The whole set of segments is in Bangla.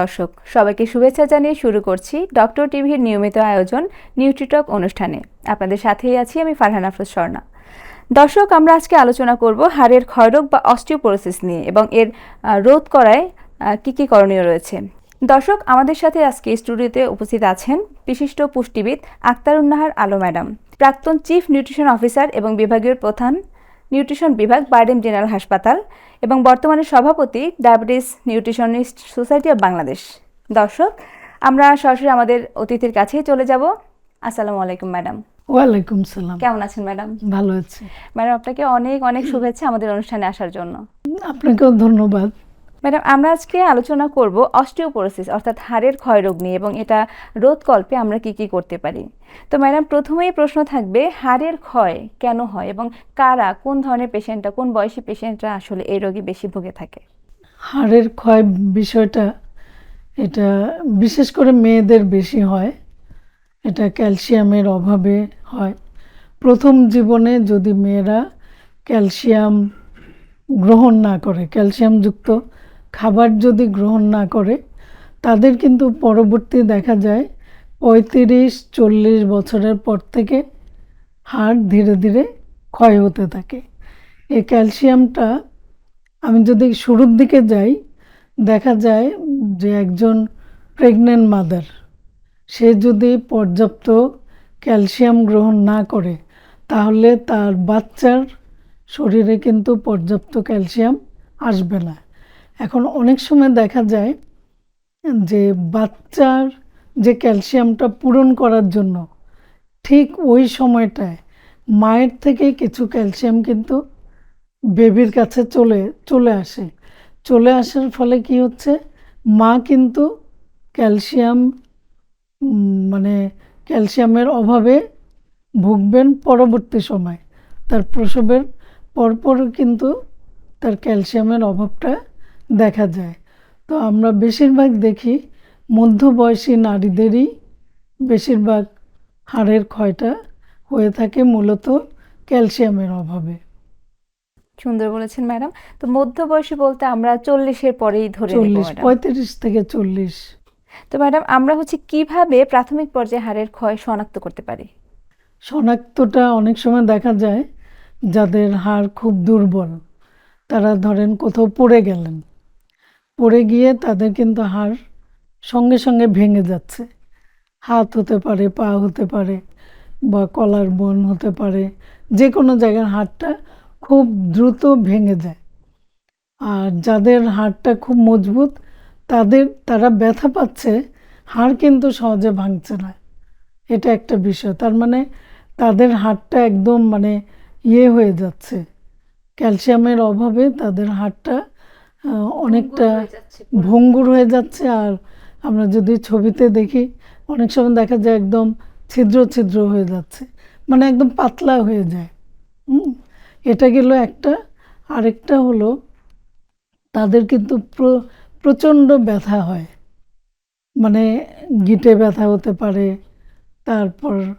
দর্শক, সবাইকে শুভেচ্ছা জানিয়ে শুরু করছি ডক্টর টিভির নিয়মিত আয়োজন নিউট্রিটক অনুষ্ঠানে। আপনাদের সাথেই আছি আমি ফারহান আফরোজ স্বর্ণা দর্শক, আমরা আজকে আলোচনা করব হাড়ের ক্ষয়রোগ বা অস্টিওপোরোসিস নিয়ে এবং এর রোধ করায় কি কি করণীয় রয়েছে। দর্শক, আমাদের সাথে আজকে স্টুডিওতে উপস্থিত আছেন বিশিষ্ট পুষ্টিবিদ আক্তারুন্নাহার আলো ম্যাডাম, প্রাক্তন চিফ নিউট্রিশন অফিসার এবং বিভাগীয় প্রধান নিউট্রিশন বিভাগ বারডেম জেনারেল হাসপাতাল এবং বর্তমানে সভাপতি diabetes nutritionist society of Bangladesh. দর্শক আমরা সরাসরি আমাদের অতিথির কাছেই চলে যাব। আসসালামু আলাইকুম ম্যাডাম। ওয়ালাইকুম সালাম। কেমন আছেন ম্যাডাম? ভালো আছি। ম্যাডাম আপনাকে অনেক অনেক শুভেচ্ছা আমাদের অনুষ্ঠানে আসার জন্য। আপনাকেও ধন্যবাদ। ম্যাডাম, আমরা আজকে আলোচনা করব অস্টিওপোরোসিস, অর্থাৎ হাড়ের ক্ষয়রোগ নিয়ে এবং এটা রোধকল্পে আমরা কি কি করতে পারি। তো ম্যাডাম, প্রথমেই প্রশ্ন থাকবে, হাড়ের ক্ষয় কেন হয় এবং কারা, কোন ধরনের পেশেন্টরা কোন বয়সী পেশেন্টরা আসলে এই রোগে বেশি ভুগে থাকে? হাড়ের ক্ষয় বিষয়টা, এটা বিশেষ করে মেয়েদের বেশি হয়, এটা ক্যালসিয়ামের অভাবে হয়। প্রথম জীবনে যদি মেয়েরা ক্যালসিয়াম গ্রহণ না করে ক্যালসিয়ামযুক্ত খাবার যদি গ্রহণ না করে, তাদের কিন্তু পরবর্তী দেখা যায় পঁয়ত্রিশ, চল্লিশ বছরের পর থেকে হাড় ধীরে ধীরে ক্ষয় হতে থাকে। এই ক্যালসিয়ামটা আমি যদি শুরুর দিকে যাই, দেখা যায় যে একজন প্রেগনেন্ট মাদার, সে যদি পর্যাপ্ত ক্যালসিয়াম গ্রহণ না করে, তাহলে তার বাচ্চার শরীরে কিন্তু পর্যাপ্ত ক্যালসিয়াম আসবে না। এখন অনেক সময় দেখা যায় যে বাচ্চার যে ক্যালসিয়ামটা পূরণ করার জন্য ঠিক ওই সময়টায় মায়ের থেকে কিছু ক্যালসিয়াম কিন্তু বেবির কাছে চলে চলে আসে। চলে আসার ফলে কি হচ্ছে? মা কিন্তু ক্যালসিয়াম মানে ক্যালসিয়ামের অভাবে ভুগবেন পরবর্তী সময়। তার প্রসবের পরপর কিন্তু তার ক্যালসিয়ামের অভাবটা দেখা যায়। তো আমরা বেশিরভাগ দেখি মধ্যবয়সী নারীদেরই বেশিরভাগ হাড়ের ক্ষয়টা হয়ে থাকে মূলত ক্যালসিয়ামের অভাবে। সুন্দর বলেছেন ম্যাডাম। তো মধ্যবয়সী বলতে আমরা চল্লিশের পরেই ধরে চল্লিশ। পঁয়ত্রিশ থেকে চল্লিশ। তো ম্যাডাম আমরা হচ্ছে কীভাবে প্রাথমিক পর্যায়ে হাড়ের ক্ষয় শনাক্ত করতে পারি? শনাক্তটা অনেক সময় দেখা যায় যাদের হাড় খুব দুর্বল তারা ধরেন কোথাও পড়ে গেলেন। পড়ে গিয়ে তাদের কিন্তু হাড় সঙ্গে সঙ্গে ভেঙে যাচ্ছে। হাত হতে পারে, পা হতে পারে বা কলার বন হতে পারে যে কোনো জায়গার হাড়টা খুব দ্রুত ভেঙে যায়। আর যাদের হাড়টা খুব মজবুত, তাদের, তারা ব্যথা পাচ্ছে, হাড় কিন্তু সহজে ভাঙছে না। এটা একটা বিষয়। তার মানে তাদের হাড়টা একদম মানে ইয়ে হয়ে যাচ্ছে। ক্যালসিয়ামের অভাবে তাদের হাড়টা অনেকটা ভঙ্গুর হয়ে যাচ্ছে আর আমরা যদি ছবিতে দেখি অনেক সময় দেখা যায় একদম ছিদ্র ছিদ্র হয়ে যাচ্ছে মানে একদম পাতলা হয়ে যায়। এটা গেল একটা। আরেকটা হলো তাদের কিন্তু প্র- প্রচণ্ড ব্যথা হয়। মানে গিটে ব্যথা হতে পারে তারপর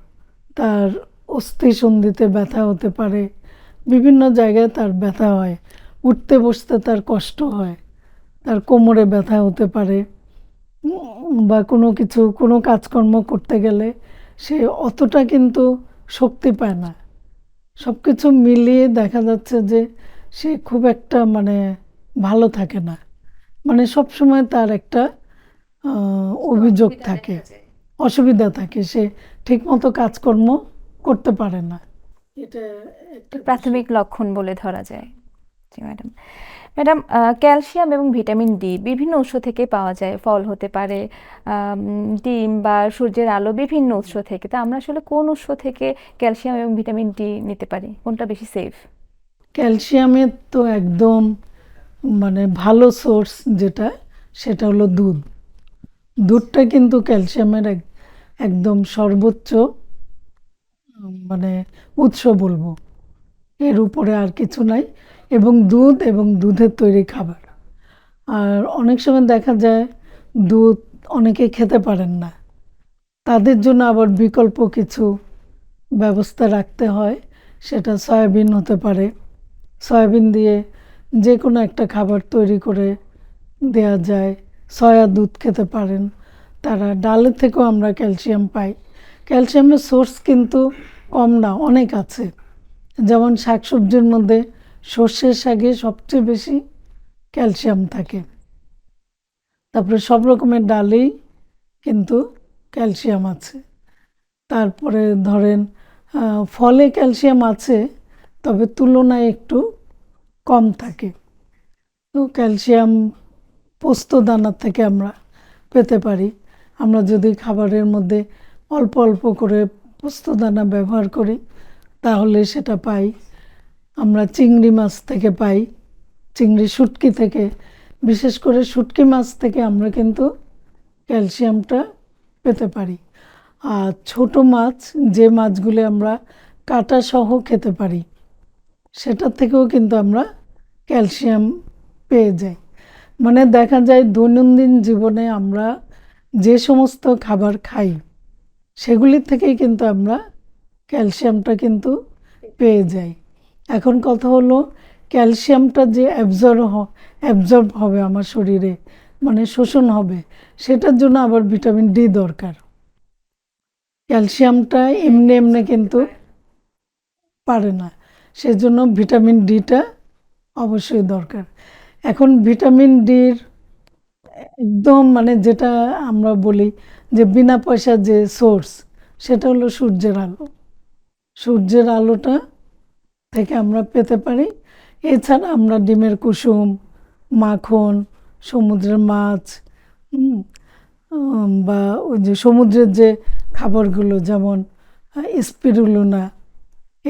তার অস্থি সন্ধিতে ব্যথা হতে পারে বিভিন্ন জায়গায় তার ব্যথা হয়। উঠতে বসতে তার কষ্ট হয় তার কোমরে ব্যথা হতে পারে বা কোনো কিছু কোনো কাজকর্ম করতে গেলে সে অতটা কিন্তু শক্তি পায় না। সব কিছু মিলিয়ে দেখা যাচ্ছে যে সে খুব একটা মানে ভালো থাকে না। মানে সব সময় তার একটা অভিযোগ থাকে। অসুবিধা থাকে সে ঠিকমতো কাজকর্ম করতে পারে না। এটা একটা প্রাথমিক লক্ষণ বলে ধরা যায়। জি, ম্যাডাম। ম্যাডাম ক্যালসিয়াম এবং ভিটামিন ডি বিভিন্ন উৎস থেকে পাওয়া যায়, ফল হতে পারে ডিম বা সূর্যের আলো বিভিন্ন উৎস থেকে। তা আমরা আসলে কোন উৎস থেকে ক্যালসিয়াম এবং ভিটামিন ডি নিতে পারি? কোনটা বেশি সেফ? ক্যালসিয়ামের তো একদম মানে ভালো সোর্স যেটা, সেটা হলো দুধ। দুধটা কিন্তু ক্যালসিয়ামের এক, একদম সর্বোচ্চ মানে উৎস বলব। এর উপরে আর কিছু নাই। এবং দুধ এবং দুধের তৈরি খাবার। আর অনেক সময় দেখা যায় দুধ অনেকে খেতে পারেন না। তাদের জন্য আবার বিকল্প কিছু ব্যবস্থা রাখতে হয়, সেটা সয়াবিন হতে পারে। সয়াবিন দিয়ে যে কোনো একটা খাবার তৈরি করে দেয়া যায়। সয়া দুধ খেতে পারেন। তারা ডালের থেকেও আমরা ক্যালসিয়াম পাই। ক্যালসিয়ামের সোর্স কিন্তু কম না, অনেক আছে। যেমন শাকসবজির মধ্যে সর্ষের শাকে সবচেয়ে বেশি ক্যালসিয়াম থাকে। তারপরে সব রকমের ডালেই কিন্তু ক্যালসিয়াম আছে। তারপরে ধরেন ফলে ক্যালসিয়াম আছে, তবে তুলনায় একটু কম থাকে। তো ক্যালসিয়াম পোস্ত দানার থেকে আমরা পেতে পারি। আমরা যদি খাবারের মধ্যে অল্প অল্প করে পোস্ত দানা ব্যবহার করি, তাহলে সেটা পাই আমরা চিংড়ি মাছ থেকে পাই, চিংড়ি শুটকি থেকে। বিশেষ করে শুটকি মাছ থেকে আমরা কিন্তু ক্যালসিয়ামটা পেতে পারি। আর ছোট মাছ, যে মাছগুলি আমরা কাটা সহ খেতে পারি, সেটার থেকেও কিন্তু আমরা ক্যালসিয়াম পেয়ে যাই। মানে দেখা যায় দৈনন্দিন জীবনে আমরা যে সমস্ত খাবার খাই সেগুলির থেকেই কিন্তু আমরা ক্যালসিয়ামটা কিন্তু পেয়ে যাই। এখন কথা হলো, ক্যালসিয়ামটা যে অ্যাবজর্ব অ্যাবজর্ব হবে আমার শরীরে মানে শোষণ হবে, সেটার জন্য আবার ভিটামিন ডি দরকার। ক্যালসিয়ামটা এমনি এমনি কিন্তু পারে না, সেজন্য ভিটামিন ডিটা অবশ্যই দরকার। এখন ভিটামিন ডির একদম মানে যেটা আমরা বলি যে বিনা পয়সার যে সোর্স সেটা হলো সূর্যের আলো। সূর্যের আলোটা থেকে আমরা পেতে পারি। এছাড়া আমরা ডিমের কুসুম, মাখন, সমুদ্রের মাছ বা ওই যে সমুদ্রের যে খাবারগুলো যেমন স্পিরুলুনা,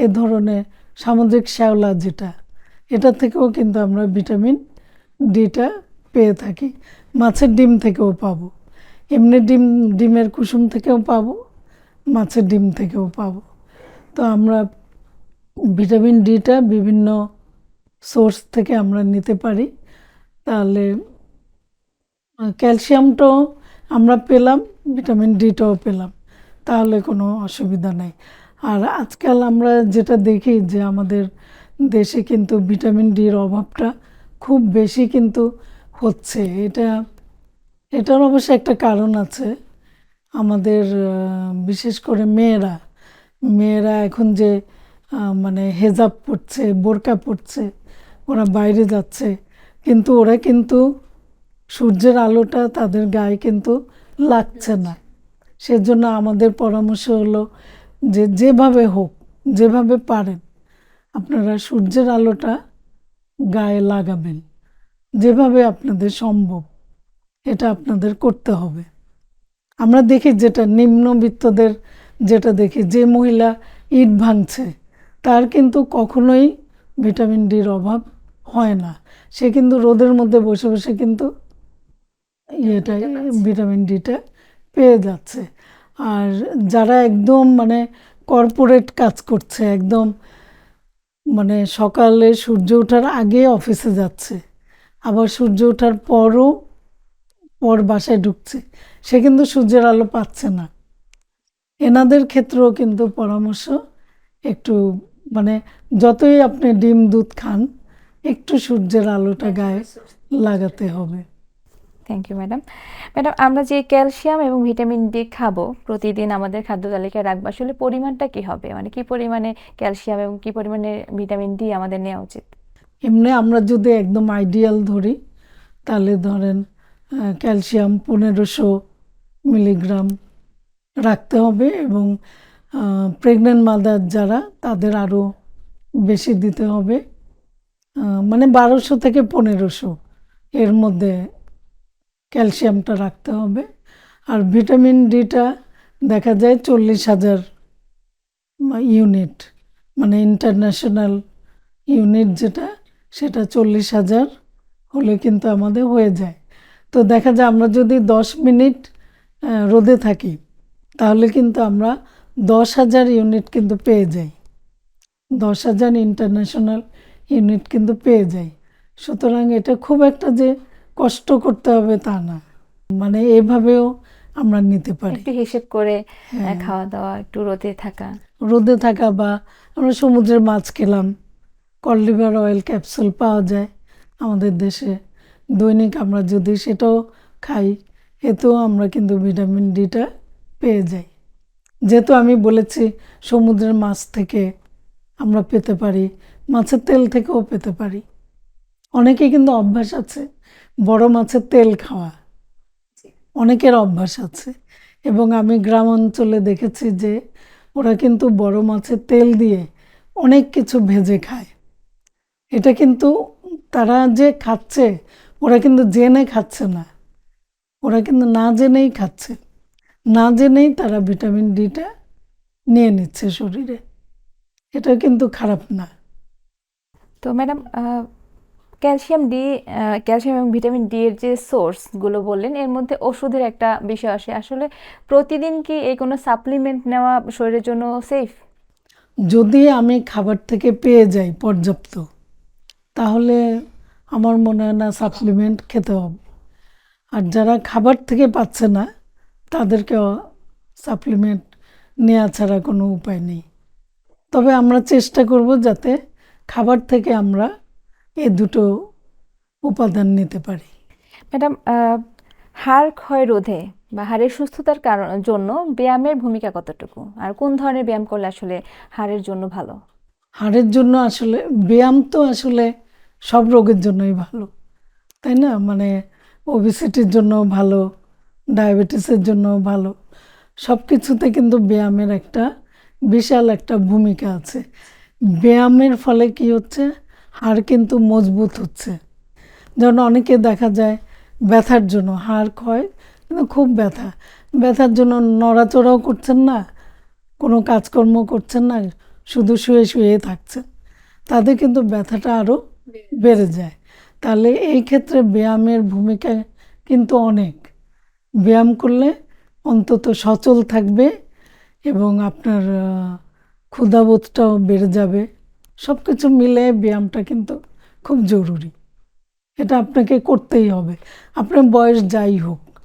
এ ধরনের সামুদ্রিক শ্যাওলা যেটা, এটা থেকেও কিন্তু আমরা ভিটামিন ডিটা পেয়ে থাকি। মাছের ডিম থেকেও পাবো। এমনি ডিম, ডিমের কুসুম থেকেও পাবো, মাছের ডিম থেকেও পাবো। তো আমরা ভিটামিন ডিটা বিভিন্ন সোর্স থেকে আমরা নিতে পারি। তাহলে ক্যালসিয়ামটাও আমরা পেলাম ভিটামিন ডিটাও পেলাম, তাহলে কোনো অসুবিধা নেই। আর আজকাল আমরা যেটা দেখি যে আমাদের দেশে কিন্তু ভিটামিন ডির অভাবটা খুব বেশি কিন্তু হচ্ছে। এটা, এটার অবশ্য একটা কারণ আছে। আমাদের বিশেষ করে মেয়েরা মেয়েরা এখন যে মানে হেজাব পড়ছে, বোরকা পড়ছে, ওরা বাইরে যাচ্ছে। কিন্তু ওরা কিন্তু সূর্যের আলোটা তাদের গায়ে কিন্তু লাগছে না। সেজন্য আমাদের পরামর্শ হলো যে যেভাবে হোক, যেভাবে পারেন, আপনারা সূর্যের আলোটা গায়ে লাগাবেন। যেভাবে আপনাদের সম্ভব, এটা আপনাদের করতে হবে। আমরা দেখি যেটা নিম্নবিত্তদের, যেটা দেখি যে মহিলা ইট ভাঙছে তার কিন্তু কখনোই ভিটামিন ডির অভাব হয় না। সে কিন্তু রোদের মধ্যে বসে বসে কিন্তু ইয়েটা ভিটামিন ডিটা পেয়ে যাচ্ছে। আর যারা একদম মানে কর্পোরেট কাজ করছে একদম মানে সকালে সূর্য ওঠার আগে অফিসে যাচ্ছে আবার সূর্য ওঠার পরও পর বাসায় ঢুকছে সে কিন্তু সূর্যের আলো পাচ্ছে না। এনাদের ক্ষেত্রেও কিন্তু পরামর্শ একটু মানে যতই আপনি ডিম দুধ খান একটু সূর্যের আলোটা গায়ে লাগাতে হবে। থ্যাংক ইউ ম্যাডাম ম্যাডাম আমরা যে ক্যালসিয়াম এবং ভিটামিন ডি খাব প্রতিদিন আমাদের খাদ্য তালিকায় রাখব আসলে পরিমাণটা কি হবে? মানে কি পরিমাণে ক্যালসিয়াম এবং কি পরিমাণে ভিটামিন ডি আমাদের নেওয়া উচিত? এমনি আমরা যদি একদম আইডিয়াল ধরি তাহলে ধরেন ক্যালসিয়াম পনেরোশো মিলিগ্রাম রাখতে হবে এবং প্রেগনেন্ট মাদার যারা, তাদের আরও বেশি দিতে হবে। মানে বারোশো থেকে পনেরোশো এর মধ্যে ক্যালসিয়ামটা রাখতে হবে। আর ভিটামিন ডিটা দেখা যায় চল্লিশ হাজার ইউনিট মানে ইন্টারন্যাশনাল ইউনিট যেটা, সেটা চল্লিশ হাজার হলে কিন্তু আমাদের হয়ে যায়। তো দেখা যায় আমরা যদি দশ মিনিট রোদে থাকি, তাহলে কিন্তু আমরা দশ হাজার ইউনিট কিন্তু পেয়ে যাই দশ হাজার ইন্টারন্যাশনাল ইউনিট কিন্তু পেয়ে যাই সুতরাং এটা খুব একটা যে কষ্ট করতে হবে তা না। মানে এভাবেও আমরা নিতে পারি। একটু হিসেব করে হ্যাঁ। খাওয়া দাওয়া একটু রোদে থাকা। রোদে থাকা বা আমরা সমুদ্রের মাছ খেলাম কললিভার অয়েল ক্যাপসুল পাওয়া যায় আমাদের দেশে। দৈনিক আমরা যদি সেটাও খাই এতেও আমরা কিন্তু ভিটামিন ডিটা পেয়ে যাই। যেহেতু আমি বলেছি সমুদ্রের মাছ থেকে আমরা পেতে পারি মাছের তেল থেকেও পেতে পারি। অনেকে কিন্তু অভ্যাস আছে বড় মাছের তেল খাওয়া। অনেকের অভ্যাস আছে। এবং আমি গ্রাম অঞ্চলে দেখেছি যে ওরা কিন্তু বড় মাছের তেল দিয়ে অনেক কিছু ভেজে খায়। এটা কিন্তু তারা যে খাচ্ছে ওরা কিন্তু জেনে খাচ্ছে না। ওরা কিন্তু না জেনেই খাচ্ছে। না জেনেই তারা ভিটামিন ডিটা নিয়ে নিচ্ছে শরীরে। এটা কিন্তু খারাপ না। তো ম্যাডাম ক্যালসিয়াম ডি ক্যালসিয়াম এবং ভিটামিন ডি এর যে সোর্সগুলো বললেন এর মধ্যে ওষুধের একটা বিষয় আসে। আসলে প্রতিদিন কি এই কোনো সাপ্লিমেন্ট নেওয়া শরীরের জন্য সেফ? যদি আমি খাবার থেকে পেয়ে যাই পর্যাপ্ত তাহলে আমার মনে হয় না সাপ্লিমেন্ট খেতে হবে। আর যারা খাবার থেকে পাচ্ছে না তাদেরকে সাপ্লিমেন্ট নেওয়া ছাড়া কোনো উপায় নেই। তবে আমরা চেষ্টা করব যাতে খাবার থেকে আমরা এ দুটো উপাদান নিতে পারি। ম্যাডাম হাড় ক্ষয় রোধে বা হাড়ের সুস্থতার কারণ জন্য ব্যায়ামের ভূমিকা কতটুকু? আর কোন ধরনের ব্যায়াম করলে আসলে হাড়ের জন্য ভালো? হাড়ের জন্য আসলে ব্যায়াম তো আসলে সব রোগের জন্যই ভালো তাই না? মানে ওবিসিটির জন্য ভালো ডায়াবেটিসের জন্য ভালো। সব কিছুতে কিন্তু ব্যায়ামের একটা বিশাল একটা ভূমিকা আছে। ব্যায়ামের ফলে কি হচ্ছে? হাড় কিন্তু মজবুত হচ্ছে। যেমন অনেকে দেখা যায় ব্যথার জন্য হাড় ক্ষয় কিন্তু খুব ব্যথা। ব্যথার জন্য নড়াচড়াও করছেন না কোনো কাজকর্ম করছেন না শুধু শুয়ে শুয়ে থাকছেন। তাদের কিন্তু ব্যথাটা আরও বেড়ে যায়। তাহলে এই ক্ষেত্রে ব্যায়ামের ভূমিকা কিন্তু অনেক। ব্যায়াম করলে অন্তত সচল থাকবে এবং আপনার ক্ষুধাবোধটাও বেড়ে যাবে। সব কিছু মিলে ব্যায়ামটা কিন্তু খুব জরুরি। এটা আপনাকে করতেই হবে। আপনার বয়স যাই হোক।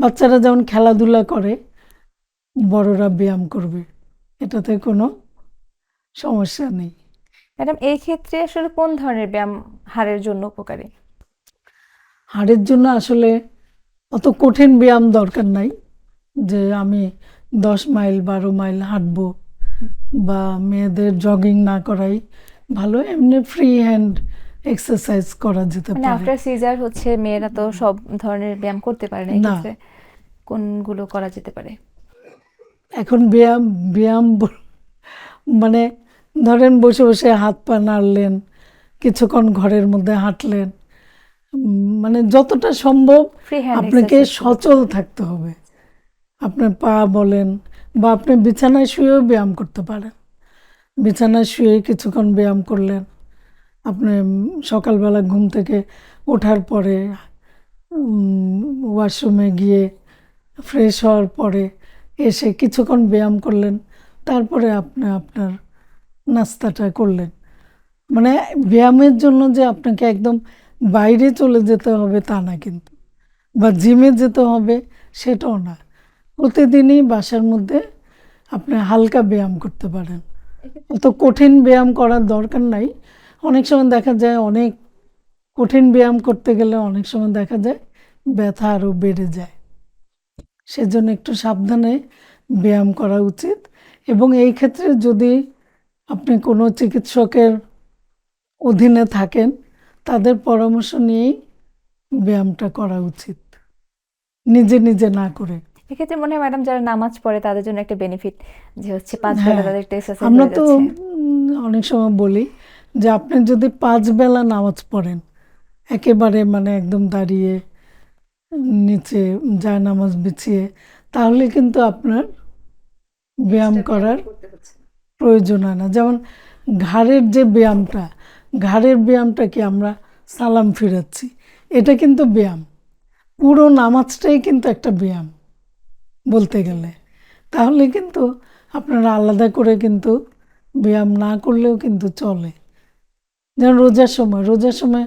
বাচ্চারা যেমন খেলাধুলা করে বড়রা ব্যায়াম করবে। এটাতে কোনো সমস্যা নেই। ম্যাডাম এই ক্ষেত্রে আসলে কোন ধরনের ব্যায়াম হাড়ের জন্য উপকারী? হাড়ের জন্য আসলে অত কঠিন ব্যায়াম দরকার নাই যে আমি দশ মাইল বারো মাইল হাঁটব বা মেয়েদের জগিং না করাই ভালো এমনি ফ্রি হ্যান্ড এক্সারসাইজ করা যেতে মানে পারে আফটার সিজার হচ্ছে মেয়েরা তো সব ধরনের ব্যায়াম করতে পারে না। এক্ষেত্রে কোনগুলো করা যেতে পারে এখন ব্যায়াম ব্যায়াম মানে ধরেন বসে বসে হাত পা নাড়লেন কিছুক্ষণ ঘরের মধ্যে হাঁটলেন যতটা সম্ভব আপনাকে সচল থাকতে হবে। আপনার পা বলেন বা আপনি বিছানায় শুয়েও ব্যায়াম করতে পারেন। বিছানায় শুয়ে কিছুক্ষণ ব্যায়াম করলেন। আপনি সকালবেলা ঘুম থেকে ওঠার পরে ওয়াশরুমে গিয়ে ফ্রেশ হওয়ার পরে এসে কিছুক্ষণ ব্যায়াম করলেন। তারপরে আপনি আপনার নাস্তাটা করলেন। মানে ব্যায়ামের জন্য যে আপনাকে একদম বাইরে চলে যেতে হবে তা না কিন্তু। বা জিমে যেতে হবে সেটাও না। প্রতিদিনই বাসার মধ্যে আপনি হালকা ব্যায়াম করতে পারেন। অত কঠিন ব্যায়াম করার দরকার নাই। অনেক সময় দেখা যায় অনেক কঠিন ব্যায়াম করতে গেলে অনেক সময় দেখা যায় ব্যথা আরও বেড়ে যায়। সেজন্য একটু সাবধানে ব্যায়াম করা উচিত। এবং এই ক্ষেত্রে যদি আপনি কোনো চিকিৎসকের অধীনে থাকেন তাদের পরামর্শ নিয়েই ব্যায়ামটা করা উচিত। নিজে নিজে না করে। এক্ষেত্রে মনে হয় ম্যাডাম যারা নামাজ পড়ে তাদের জন্য একটা বেনিফিট যে হচ্ছে পাঁচ বেলা হ্যাঁ, তাদের একটা এক্সারসাইজ আমরা তো অনেক সময় বলি যে আপনি যদি পাঁচ বেলা নামাজ পড়েন একেবারে মানে একদম দাঁড়িয়ে নিচে যায় নামাজ বিছিয়ে তাহলে কিন্তু আপনার ব্যায়াম করার প্রয়োজন হয় না। যেমন ঘাড়ের যে ব্যায়ামটা ঘাড়ের ব্যায়ামটাকে আমরা সালাম ফিরাচ্ছি? এটা কিন্তু ব্যায়াম। পুরো নামাজটাই কিন্তু একটা ব্যায়াম বলতে গেলে। তাহলে কিন্তু আপনারা আলাদা করে কিন্তু ব্যায়াম না করলেও কিন্তু চলে। যেমন রোজার সময় রোজার সময়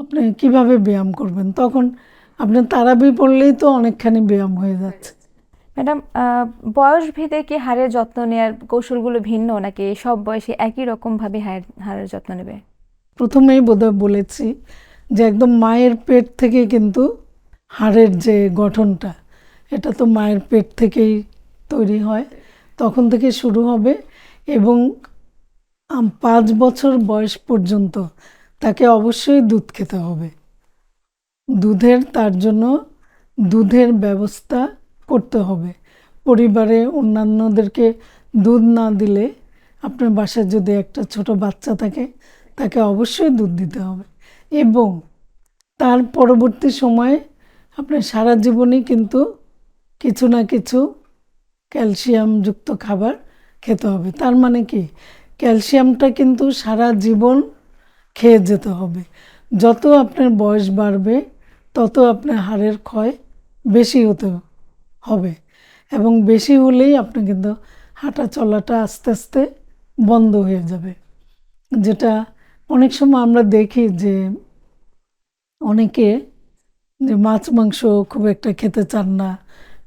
আপনি কীভাবে ব্যায়াম করবেন? তখন আপনি তারাবি পড়লেই তো অনেকখানি ব্যায়াম হয়ে যাচ্ছে। ম্যাডাম বয়স ভেদে কি হাড়ের যত্ন নেওয়ার কৌশলগুলো ভিন্ন নাকি সব বয়সে একই রকম ভাবে হাড়ের হাড়ের যত্ন নেবে? প্রথমেই বোধহয় বলেছি যে একদম মায়ের পেট থেকে কিন্তু হাড়ের যে গঠনটা, এটা তো মায়ের পেট থেকেই তৈরি হয়। তখন থেকে শুরু হবে এবং পাঁচ বছর বয়স পর্যন্ত তাকে অবশ্যই দুধ খেতে হবে। দুধের, তার জন্য দুধের ব্যবস্থা করতে হবে। পরিবারে অন্যান্যদেরকে দুধ না দিলে আপনার বাসায় যদি একটা ছোট বাচ্চা থাকে, তাকে অবশ্যই দুধ দিতে হবে। এবং তার পরবর্তী সময়ে আপনার সারা জীবনই কিন্তু কিছু না কিছু ক্যালসিয়ামযুক্ত খাবার খেতে হবে। তার মানে কি? ক্যালসিয়ামটা কিন্তু সারা জীবন খেয়ে যেতে হবে। যত আপনার বয়স বাড়বে, তত আপনার হাড়ের ক্ষয় বেশি হতে হবে এবং বেশি হলেই আপনি কিন্তু হাঁটা চলাটা আস্তে আস্তে বন্ধ হয়ে যাবে। যেটা অনেক সময় আমরা দেখি যে অনেকে যে মাছ, মাংস খুব একটা খেতে চান না,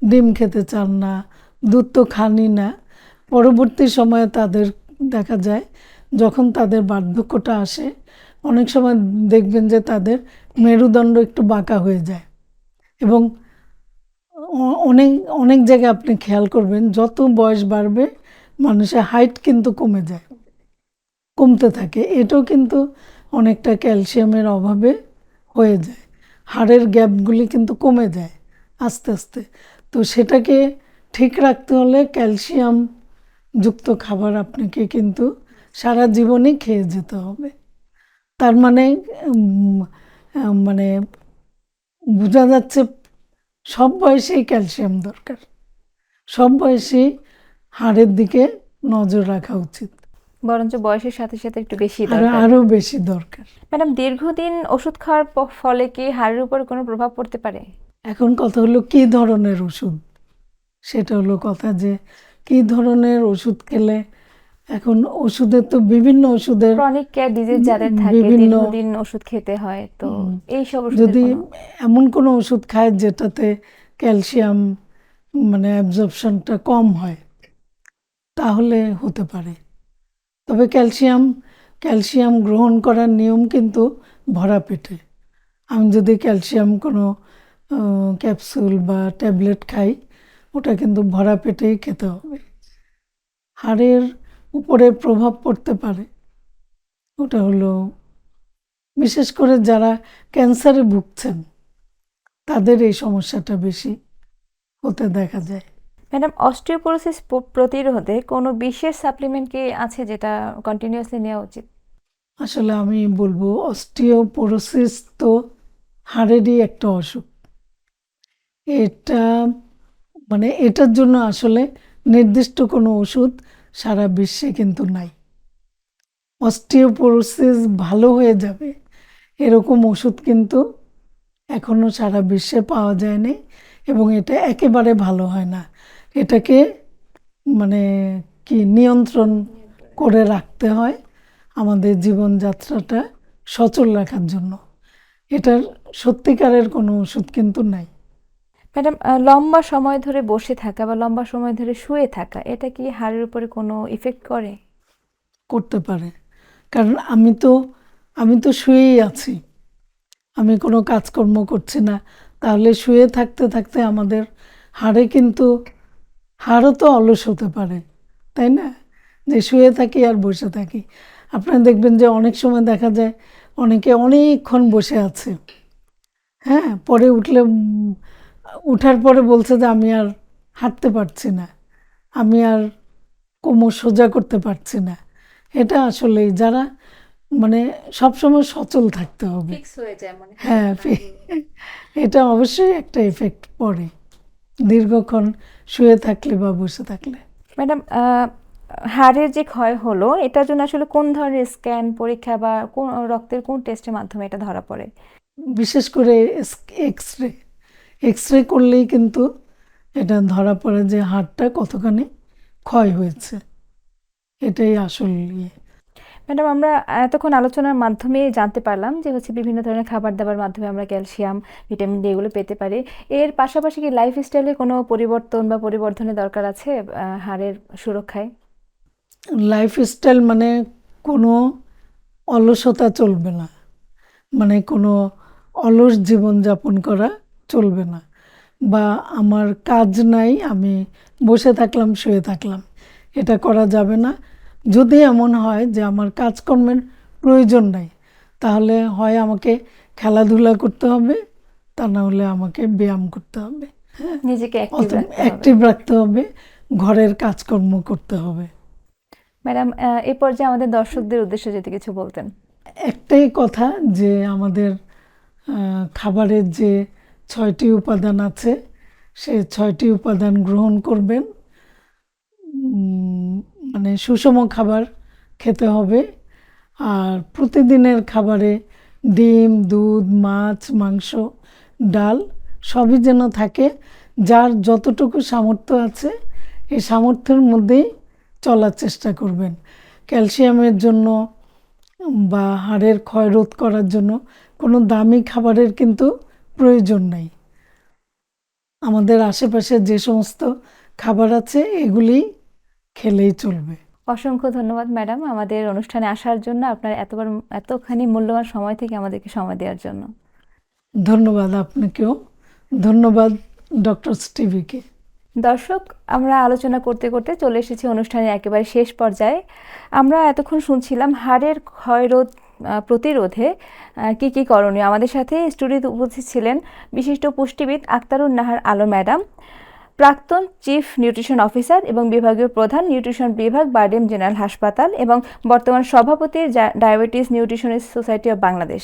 ডিম খেতে চান না, দুধ তো খানি না। পরবর্তী সময়ে তাদের দেখা যায় যখন তাদের বার্ধক্যটা আসে, অনেক সময় দেখবেন যে তাদের মেরুদণ্ড একটু বাঁকা হয়ে যায়। এবং অনেক অনেক জায়গায় আপনি খেয়াল করবেন, যত বয়স বাড়বে, মানুষের হাইট কিন্তু কমে যায়, কমতে থাকে। এটাও কিন্তু অনেকটা ক্যালসিয়ামের অভাবে হয়ে যায়। হাড়ের গ্যাপগুলি কিন্তু কমে যায় আস্তে আস্তে। তো সেটাকে ঠিক রাখতে হলে ক্যালসিয়াম যুক্ত খাবার আপনাকে কিন্তু সারা জীবনই খেয়ে যেতে হবে। তার মানে মানে বোঝা যাচ্ছে সব বয়সেই ক্যালসিয়াম দরকার। সব বয়সেই হাড়ের দিকে নজর রাখা উচিত। বরঞ্চ বয়সের সাথে সাথে একটু বেশি আর দরকার। আরও বেশি দরকার। ম্যাডাম দীর্ঘদিন ওষুধ খাওয়ার ফলে কি হাড়ের উপর কোনো প্রভাব পড়তে পারে? এখন কথা হলো কি ধরনের ওষুধ? সেটা হলো কথা যে কি ধরনের ওষুধ খেলে এখন ওষুধের তো বিভিন্ন ওষুধের ক্রনিক কেয়ার ডিজিজ যাদের থাকে বিভিন্ন- দীর্ঘদিন ওষুধ খেতে হয় তো এই সব যদি এমন কোনো ওষুধ খায় যেটাতে ক্যালসিয়াম মানে অ্যাবজর্পশনটা কম হয় তাহলে হতে পারে। তবে ক্যালসিয়াম ক্যালসিয়াম গ্রহণ করার নিয়ম কিন্তু ভরা পেটে। আমি যদি ক্যালসিয়াম কোনো ক্যাপসুল বা ট্যাবলেট খাই ওটা কিন্তু ভরা পেটেই খেতে হবে। হাড়ের উপরে প্রভাব পড়তে পারে। ওটা হলো বিশেষ করে যারা ক্যান্সারে ভুগছেন তাদের এই সমস্যাটা বেশি হতে দেখা যায়। ম্যাডাম অস্টিওপোরোসিস প্রতিরোধে কোনো বিশেষ সাপ্লিমেন্ট কি আছে যেটা কন্টিনিউয়াসলি নেওয়া উচিত? আসলে আমি বলব অস্টিওপোরোসিস তো হাড়েরই একটা অসুখ। এটা মানে এটার জন্য আসলে নির্দিষ্ট কোনো ওষুধ সারা বিশ্বে কিন্তু নাই। অস্টিওপোরোসিস ভালো হয়ে যাবে, এরকম ওষুধ কিন্তু এখনও সারা বিশ্বে পাওয়া যায়নি এবং এটা একেবারে ভালো হয় না। এটাকে মানে কি নিয়ন্ত্রণ করে রাখতে হয় আমাদের জীবনযাত্রাটা সচল রাখার জন্য। এটার সত্যিকারের কোনো ওষুধ কিন্তু নাই। ম্যাডাম লম্বা সময় ধরে বসে থাকা বা লম্বা সময় ধরে শুয়ে থাকা, এটা কি হাড়ের উপরে কোনো ইফেক্ট করে? করতে পারে। কারণ আমি তো আমি তো শুয়েই আছি। আমি কোনো কাজকর্ম করছি না। তাহলে শুয়ে থাকতে থাকতে আমাদের হাড়ে কিন্তু, হাড়ও তো অলস হতে পারে, তাই না? যে শুয়ে থাকি আর বসে থাকি। আপনারা দেখবেন যে অনেক সময় দেখা যায় অনেকে অনেকক্ষণ বসে আছে। হ্যাঁ পরে উঠলে উঠার পরে বলছে যে আমি আর হাঁটতে পারছি না। আমি আর কোমর সোজা করতে পারছি না। এটা আসলেই যারা মানে সবসময় সচল থাকতে হবে। হয়ে হ্যাঁ। ফি- এটা অবশ্যই একটা এফেক্ট পড়ে। দীর্ঘক্ষণ শুয়ে থাকলে বা বসে থাকলে। ম্যাডাম আহ, হাড়ের যে ক্ষয় হলো এটার জন্য আসলে কোন ধরনের স্ক্যান পরীক্ষা বা কোন রক্তের কোন টেস্টের মাধ্যমে এটা ধরা পড়ে? বিশেষ করে এক্স রে এক্স রে করলেই কিন্তু এটা ধরা পড়ে যে হাড়টা কতখানি ক্ষয় হয়েছে। এটাই আসল ইয়ে। ম্যাডাম আমরা এতক্ষণ আলোচনার মাধ্যমে জানতে পারলাম যে হচ্ছে বিভিন্ন ধরনের খাবার দাবার মাধ্যমে আমরা ক্যালসিয়াম ভিটামিন ডি এগুলো পেতে পারি। এর পাশাপাশি কি লাইফ স্টাইলে কোনো পরিবর্তন বা পরিবর্ধনের দরকার আছে হাড়ের সুরক্ষায়? লাইফস্টাইল মানে কোনো অলসতা চলবে না। মানে কোনো অলস জীবনযাপন করা চলবে না। বা আমার কাজ নাই আমি বসে থাকলাম শুয়ে থাকলাম। এটা করা যাবে না। যদি এমন হয় যে আমার কাজকর্মের প্রয়োজন নাই তাহলে হয় আমাকে খেলাধুলা করতে হবে তা না হলে আমাকে ব্যায়াম করতে হবে নিজেকে অ্যাক্টিভ রাখতে হবে। ঘরের কাজকর্ম করতে হবে। ম্যাডাম এই পর্যায়ে আমাদের দর্শকদের উদ্দেশ্যে যদি কিছু বলতেন। একটাই কথা যে আমাদের খাবারের যে ছয়টি উপাদান আছে। সেই ছয়টি উপাদান গ্রহণ করবেন। মানে সুষম খাবার খেতে হবে। আর প্রতিদিনের খাবারে ডিম, দুধ, মাছ, মাংস, ডাল সবই যেন থাকে, যার যতটুকু সামর্থ্য আছে, এই সামর্থ্যের মধ্যেই চলার চেষ্টা করবেন। ক্যালসিয়ামের জন্য বা হাড়ের ক্ষয় রোধ করার জন্য কোনো দামি খাবারের কিন্তু প্রয়োজন নাই। আমাদের আশেপাশে যে সমস্ত খাবার আছে এগুলি খেলেই চলবে। অসংখ্য ধন্যবাদ ম্যাডাম আমাদের অনুষ্ঠানে আসার জন্য আপনার এতবার এতখানি মূল্যবান সময় থেকে আমাদেরকে সময় দেওয়ার জন্য। ধন্যবাদ আপনাকেও। ধন্যবাদ ডক্টর স্টিভিকে। দর্শক আমরা আলোচনা করতে করতে চলে এসেছি অনুষ্ঠানের একেবারে শেষ পর্যায়ে। আমরা এতক্ষণ শুনছিলাম হাড়ের ক্ষয়রোধ প্রতিরোধে কি কি করণীয়? আমাদের সাথে স্টুডিওতে উপস্থিত ছিলেন বিশিষ্ট পুষ্টিবিদ আক্তারুন নাহার আলো ম্যাডাম, প্রাক্তন চিফ নিউট্রিশন অফিসার এবং বিভাগীয় প্রধান নিউট্রিশন বিভাগ, বারডেম জেনারেল হাসপাতাল এবং বর্তমান সভাপতি diabetes nutritionist society of Bangladesh.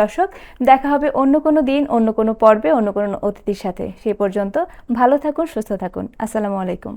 দর্শক, দেখা হবে অন্য কোনো দিন, অন্য কোনো পর্বে, অন্য কোনো অতিথির সাথে। সেই পর্যন্ত ভালো থাকুন, সুস্থ থাকুন। আসসালামু আলাইকুম।